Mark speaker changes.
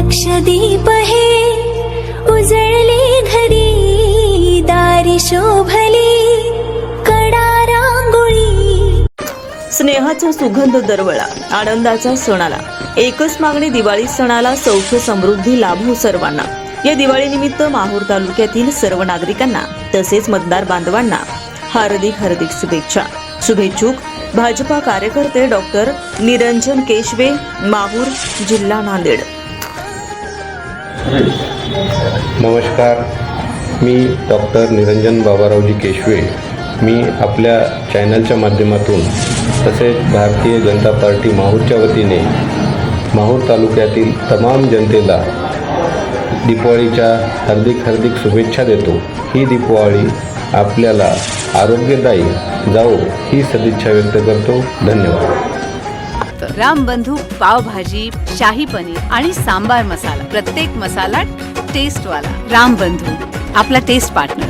Speaker 1: लक्षदीप हे. उजळले घरी दारी शोभली कडा रांगोळी
Speaker 2: स्नेहाचा सुगंध दरवळा आनंदाचा सणाला. एकच मागणी दिवाळी सणाला सौख्य समृद्धी लाभो सर्वांना. या दिवाळीनिमित्त माहूर तालुक्यातील सर्व नागरिकांना तसेच मतदार बांधवांना हार्दिक हार्दिक शुभेच्छा. शुभेच्छुक भाजपा कार्यकर्ते डॉक्टर निरंजन केशवे माहूर जिल्हा नांदेड.
Speaker 3: नमस्कार. मी डॉक्टर निरंजन बाबारावजी केशवे. मी आपल्या चॅनलच्या माध्यमातून तसेच भारतीय जनता पार्टी माहूरच्या वतीने माहूर तालुक्यातील तमाम जनतेला दीपावळीच्या हार्दिक हार्दिक शुभेच्छा देतो. ही दीपावळी आपल्याला आरोग्यदायी जाओ ही सदिच्छा व्यक्त करतो. धन्यवाद.
Speaker 4: रामबंधू पावभाजी शाही पनीर आणि सांबार मसाला. प्रत्येक मसाला टेस्ट वाला. रामबंधू आपला टेस्ट पार्टनर